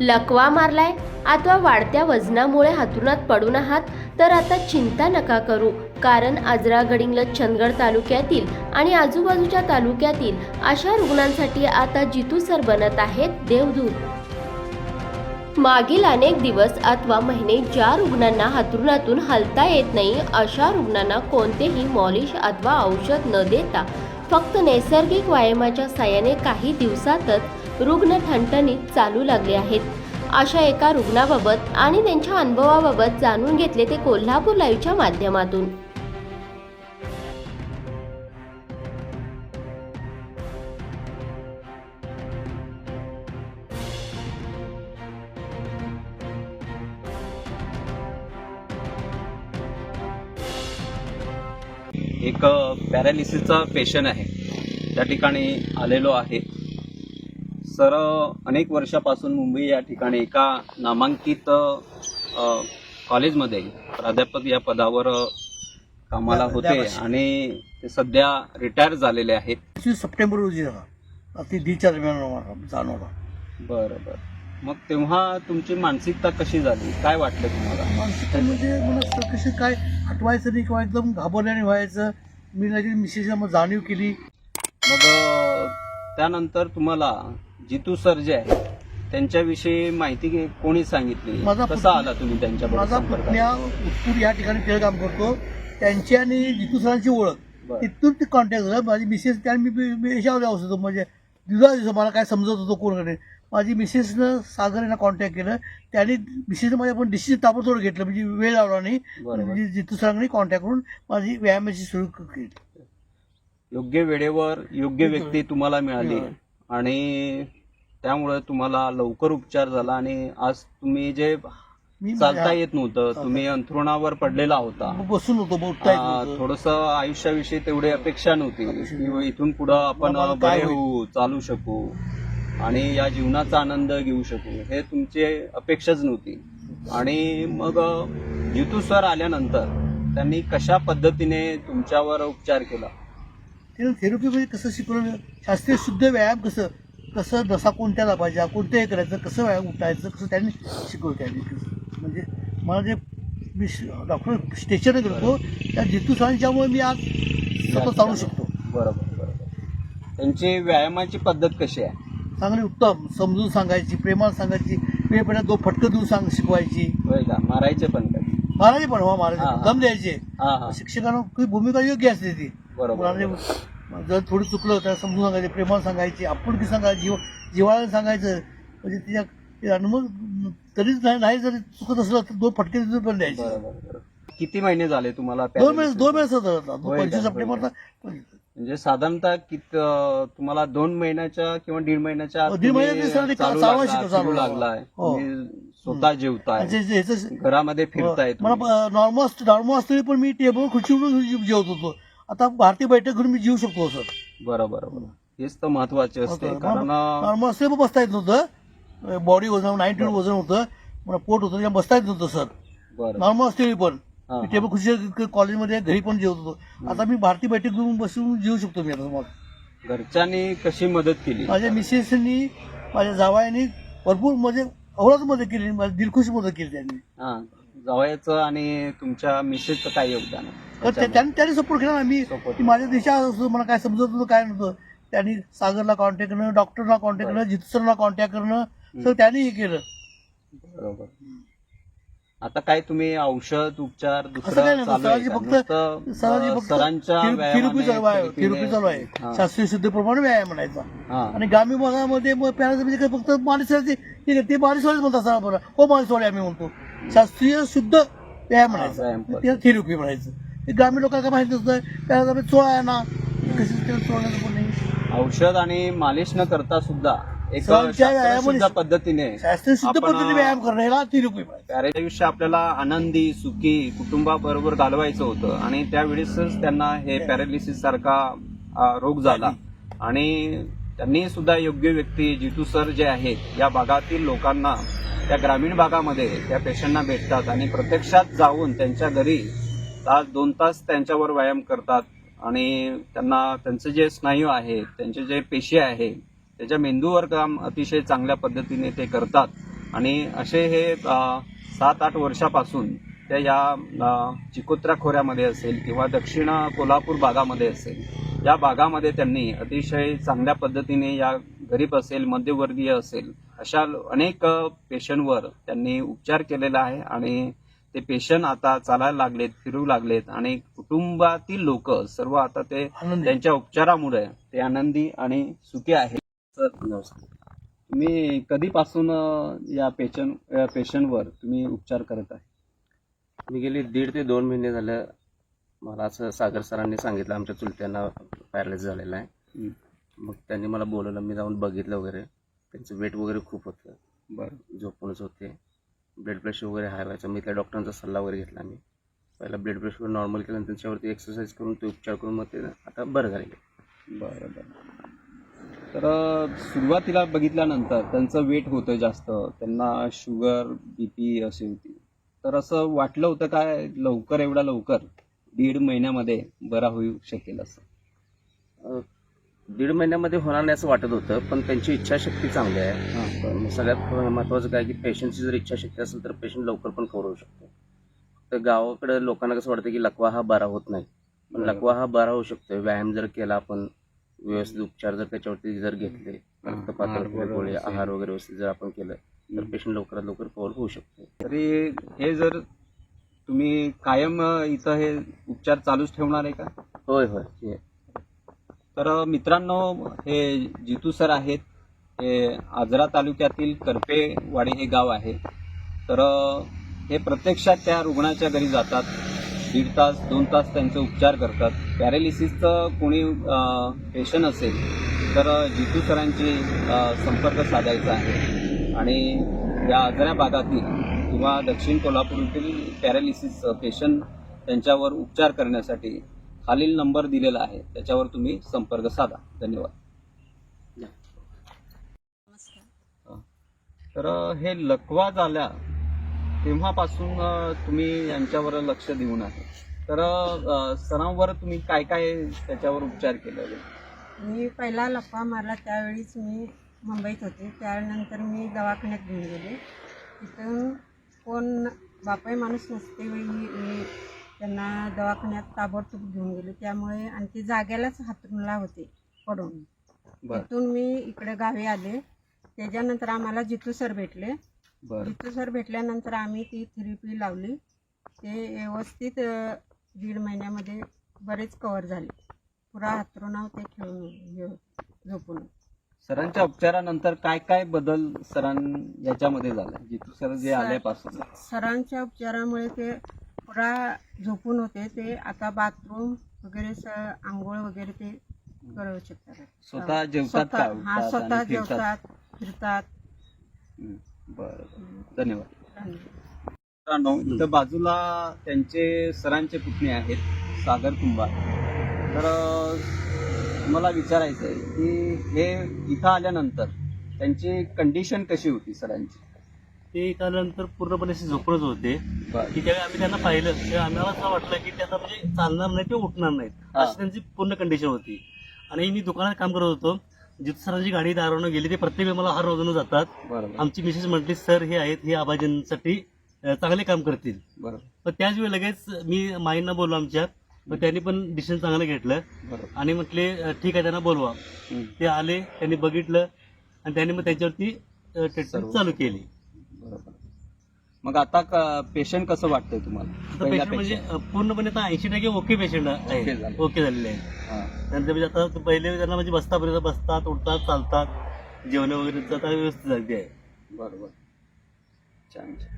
लकवा मारलाय? अथवा वाढत्या वजनामुळे हातरुणात पडून आहात? तर आता चिंता नका करू. कारण आजरा गडिंग्लज चंदगड तालुक्यातील आणि आजूबाजूच्या तालुक्यातील अशा रुग्णांसाठी आता जितू सर बनत आहेत देवदूत. मागील अनेक दिवस अथवा महिने ज्या रुग्णांना हातरुणातून हलता येत नाही अशा रुग्णांना कोणतेही मॉलिश अथवा औषध न देता फक्त नैसर्गिक व्यायामाच्या साहाय्याने काही दिवसातच रुग्ण ठणठणीत चालू लागले आहेत. अशा एका रुग्णाबाबत आणि त्यांच्या अनुभवाबाबत जाणून घेतले ते कोल्हापूर लाईव्हच्या माध्यमातून. एक पॅरालिसिसचा पेशंट आहे. त्या ठिकाणी आलेलो आहे. सर अनेक वर्षापासून मुंबई या ठिकाणी एका नामांकित कॉलेजमध्ये प्राध्यापक या पदावर कामाला होते. आणि ते सध्या रिटायर झालेले आहेत. पंचवीस सप्टेंबर रोजी झाला. रात्री दीडच्या दरम्यान जाणवला. बरं बरं. मग तेव्हा तुमची मानसिकता कशी झाली? काय वाटलं तुम्हाला? मानसिक म्हणजे मला कशी काय हटवायचं नाही किंवा एकदम घाबरल्याने व्हायचं. मी लगेच मिसेसला मग जाणीव केली. मग त्यानंतर तुम्हाला जितू सर जे आहे त्यांच्याविषयी माहिती कोणी सांगितली? माझा कसा आला तुम्ही त्यांच्याबरोबर माझा? पुतण्या उत्तूर या ठिकाणी तिथे काम करतो. त्यांची आणि जितू सरांची ओळख. बरं. तिथून ते कॉन्टॅक्ट झाला. माझी मिसेस त्या मी मी- मी याच्यावर जाऊ होतो म्हणजे दिवसा दिवसा मला काय समजत होतं कोणकडे माझी मिसेसनं सागर यांना कॉन्टॅक्ट केलं. त्यांनी मिसेसनं माझ्या पण डिसिजन ताबडतोब घेतलं. म्हणजे वेळ लावला नाही. बरोबर. म्हणजे जितू सरांनी कॉन्टॅक्ट करून माझी व्यायामाची सुरू केली योग्य वेळेवर योग्य व्यक्ती तुम्हाला मिळाली. आणि त्यामुळे तुम्हाला लवकर उपचार झाला आणि आज तुम्ही जे मी चालता येत नव्हतं तुम्ही अंथरुणावर पडलेला होता. बसून होतो. थोडस आयुष्याविषयी तेवढी अपेक्षा नव्हती इथून पुढं आपण बरे होऊ चालू शकू. आणि या जीवनाचा आनंद घेऊ शकू. हे तुमची अपेक्षाच नव्हती. आणि मग जितू सर आल्यानंतर त्यांनी कशा पद्धतीने तुमच्यावर उपचार केला? त्यानं थेरपीमध्ये कसं शिकवलं शास्त्रीय शुद्ध व्यायाम कसं? कसं नसा कोणत्या दाबायचा कोणतं हे करायचं? कसं व्यायाम उठायचं? कसं त्यांनी शिकवलं त्यांनी. म्हणजे मला जे मी डॉक्टर स्टेशन करतो त्या जितू सरांच्यामुळे मी आज स्वतः चालू शकतो. बरोबर बरोबर. त्यांची व्यायामाची पद्धत कशी आहे? चांगली उत्तम. समजून सांगायची प्रेमाला सांगायची. पहिला दो फटकं देऊन सांग शिकवायची. मारायचे पण महाराज पण हो हा. दम द्यायचे. शिक्षकांना भूमिका योग्य असते ती. मुलांनी जर थोडी चुकलं तर समजून सांगायचे प्रेमाला सांगायची आपुलकी सांगायची जीव जिवाळ्याला सांगायचं म्हणजे तिच्या मग तरीच नाही नाही जरी चुकत असलं तर दोन फटके देऊन पण द्यायचे किती महिने झाले तुम्हाला दोन महिने? दोन महिने होता? पंचवीस सप्टेंबरला म्हणजे साधारणतः कित तुम्हाला दोन महिन्याच्या किंवा दीड महिन्याच्या हो, दीड चालू लागला-. लागलाय हो. स्वतः जेवताय घरामध्ये फिरताय तुम्ही. मला नॉर्मल नॉर्मल असतरी पण मी टेबल खुर्चीवरून जेवत होतो आता भारतीय बैठक घेऊन मी जेवू शकतो सर. बरोबर बरोबर हेच तर महत्त्वाचे असते कारण नॉर्मल पण बसता येत नव्हतं. बॉडी वजन नाईन्टी वजन होतं. मला पोट होतं बसता येत नव्हतं सर. बरं. नॉर्मल असते पण. हा, मी टेबल खुर्ची कॉलेजमध्ये घरी पण जेवत होतो. आता मी भारतीय बैठक घेऊन बसून जेवू शकतो मी आता मग. घरच्यांनी कशी मदत केली? माझ्या मिसेसनी माझ्या जावयानी भरपूर म्हणजे अवळाच मदत केली माझी दिलखुश मदत केली त्यांनी. हा. जावयाचं आणि तुमच्या मिसेसचं काय योगदान आहे? तर त्या- त्यांनी त्यांनी सपोर्ट केला ना. मी Support. माझ्या दिशा असतो. मला काय समजत नव्हतं काय नव्हतं. त्यांनी सागरला कॉन्टॅक्ट करणं डॉक्टरला कॉन्टॅक्ट करणं जितसरला कॉन्टॅक्ट करणं तर त्यांनी हे केलं. बरोबर. आता काय तुम्ही औषध उपचार असं काय दुसरं नाही. चालू आहे सरांची का? फक्त नुसतं, सरांची अं, फक्त सरांच्या थिर- व्यायामाने, थिरपी चालू आहे. थेरपीने- थिरपी चालू आहे. शास्त्रीय व्यायाम म्हणायचा. हा. आणि ग्रामीण भागामध्ये मग पॅराचं म्हणजे काय फक्त आहे ते माणसवाडीच म्हणतात सर हो माणसवाडी आम्ही म्हणतो. शास्त्रीय शुद्ध व्यायाम व्यायाम म्हणायचं पद्धती. ते थिरपी म्हणायचं. ग्रामीण लोकांना माहिती नसतं पॅराचं चोळा आहे ना कशी चोळण्याचं नाही. औषध आणि मालिश न करता सुद्धा एक शास्त्रशुद्ध पद्धतीने शास्त्रीय पद्धतीने व्यायाम करणं ह्याला थिरपी म्हणायचं. कार्य आयुष्य आपल्याला आनंदी सुखी कुटुंबाबरोबर घालवायचं होतं. आणि त्यावेळेसच त्यांना हे पॅरालिसिस सारखा रोग झाला. आणि त्यांनी सुद्धा योग्य व्यक्ती जितू सर जे आहेत या भागातील लोकांना त्या ग्रामीण भागामध्ये त्या पेशंटना भेटतात आणि प्रत्यक्षात जाऊन त्यांच्या घरी तास दोन तास त्यांच्यावर व्यायाम करतात. आणि त्यांना त्यांचे जे स्नायू आहेत त्यांचे जे पेशी आहे त्याच्या मेंदूवर काम अतिशय चांगल्या पद्धतीने ते करतात. आणि असे हे सात आठ वर्षापासून त्या या चिकोत्रा खोऱ्यामध्ये असेल किंवा दक्षिण कोल्हापूर भागामध्ये असेल या भागामध्ये त्यांनी अतिशय चांगल्या पद्धतीने या गरीब असेल मध्यमवर्गीय असेल अशा अनेक पेशंटवर त्यांनी उपचार केलेला आहे आणि ते पेशंट आता चालायला लागलेत फिरू लागलेत आणि कुटुंबातील लोक सर्व आता ते त्यांच्या उपचारामुळे ते आनंदी आणि सुखी आहेत. सर तुम्ही कधीपासून या पेशंट पेशंटवर तुम्ही उपचार करत आहे? मी गेली दीड ते दोन महिने झालं मला असं सागर सरांनी सांगितलं आमच्या चुलत्यांना पॅरलाइज झालेला आहे. मग त्यांनी मला बोलवलं मी जाऊन बघितलं वगैरे. त्यांचं वेट वगैरे खूप होतं. बरं. झोपूनच होते. ब्लड प्रेशर वगैरे हाय व्हायचं. मी त्या डॉक्टरांचा सल्ला वगैरे घेतला मी पहिला ब्लड प्रेशर नॉर्मल केलं आणि त्याच्यावरती एक्सरसाइज करून ते उपचार करून मग ते आता बरं झालेलं बरं बरं. तर सुरुवातीला बघितल्यानंतर त्यांचं वेट होतं जास्त. त्यांना शुगर बी पी अशी होती. तर असं वाटलं होतं काय लवकर एवढा लवकर दीड महिन्यामध्ये बरा होऊ शकेल असं. दीड महिन्यामध्ये होणार नाही असं वाटत होतं पण त्यांची इच्छाशक्ती चांगली आहे. पण सगळ्यात महत्त्वाचं काय की पेशंटची जर इच्छाशक्ती असेल तर पेशंट लवकर पण होऊ शकतो. तर गावाकडे लोकांना कसं वाटतं की लकवा हा बरा होत नाही. पण. लकवा हा बरा होऊ शकतो व्यायाम जर केला आपण व्यवस्थित उपचार जर त्याच्यावरती जर घेतले रक्त पातळ आहार वगैरे गोळी. आहार वगैरे व्यवस्थित जर आपण केलं तर. पेशंट लवकरात लवकर कव्हर होऊ शकतो. तरी हे जर तुम्ही कायम इथं हे उपचार चालूच ठेवणार आहे का? होय होय. तर मित्रांनो हे जितू सर आहेत हे आजरा तालुक्यातील करपेवाडी हे गाव आहे. तर हे प्रत्यक्षात त्या रुग्णाच्या घरी जातात. दीड तास दोन तास त्यांचे उपचार करतात. पॅरालिसिसचं कोणी पेशंट असेल तर जितू सरांची संपर्क साधायचा आहे. आणि या आजऱ्या भागातील किंवा दक्षिण कोल्हापूरतील पॅरालिसिस पेशंट त्यांच्यावर उपचार करण्यासाठी खालील नंबर दिलेला आहे. त्याच्यावर तुम्ही संपर्क साधा. धन्यवाद. तर हे लकवा झाल्या तेव्हापासून तुम्ही यांच्यावर लक्ष देऊन आहे. तर सरांवर तुम्ही काय काय त्याच्यावर उपचार केलेले? मी पहिला लपा मारला त्यावेळीच मी मुंबईत होते. त्यानंतर मी दवाखान्यात घेऊन गेले. तिथून कोण बापाई माणूस नसते वेळी मी त्यांना दवाखान्यात ताबडतोब घेऊन गेले. त्यामुळे आणि ते जाग्यालाच हातरूनला होते पडून. तिथून मी इकडे गावी आले. त्याच्यानंतर आम्हाला जितू सर भेटले. जितू सर भेटल्यानंतर आम्ही ती थेरपी लावली. ते व्यवस्थित दीड महिन्यामध्ये बरेच कवर झाले. पुरा हातरुणाव ते खेळून झोपून. सरांच्या उपचारानंतर काय काय बदल सरां याच्यामध्ये झाला जितू सर जे आल्यापासून. सरांच्या उपचारामुळे ते पुरा झोपून होते. ते आता बाथरूम वगैरे स आंघोळ वगैरे ते करू शकतात. स्वतः जेवतात स्वतः- हा उठतात स्वतः आणि फिरतात? जेवतात फिरतात. हं, बरं. धन्यवाद. मित्रांनो इथं बाजूला त्यांचे सरांचे पुतणे आहेत सागर कुंभार. तर अं, मला विचारायचं आहे की हे इथं आल्यानंतर त्यांची कंडिशन कशी होती सरांची? ते त्यानंतर पूर्णपणे असे झोपूनच होते. की त्यावेळी आम्ही त्यांना पाहिलं. तेव्हा आम्हाला असं वाटलं की त्यांना म्हणजे चालणार नाही किंवा उठणार नाहीत. अशी त्यांची पूर्ण कंडिशन होती. आणि मी दुकानात काम करत होतो. जिथं सरांची गाडी दारवून गेली ते प्रत्येक मला हर रोजनं जातात. आमची मिसेस म्हटली सर हे आहेत हे आबाजींसाठी चांगले काम करतील. बरोबर. पण त्याच वेळी लगेच मी माईंना बोललो आमच्या मग त्यांनी पण डिसिजन चांगलं घेतलं. बरोबर. आणि म्हटले अं, ठीक आहे त्यांना बोलवा. ते आले त्यांनी बघितलं आणि त्यांनी मग त्याच्यावरती ट्रीटमेंट. चालू केली. बरोबर. मग आता पेशंट कसं वाटतंय तुम्हाला? आता पेशंट म्हणजे पहिल्यापेक्षा? अं, पूर्णपणे आता ऐंशी टक्के ओके पेशंट आहे झाले. ओके झालेले आहे हां, नंतर म्हणजे आता पहिले त्यांना म्हणजे बसतापर्यंत बसतात उठतात चालतात जेवण वगैरे आता व्यवस्थित झाली आहे. बरोबर. छान छान.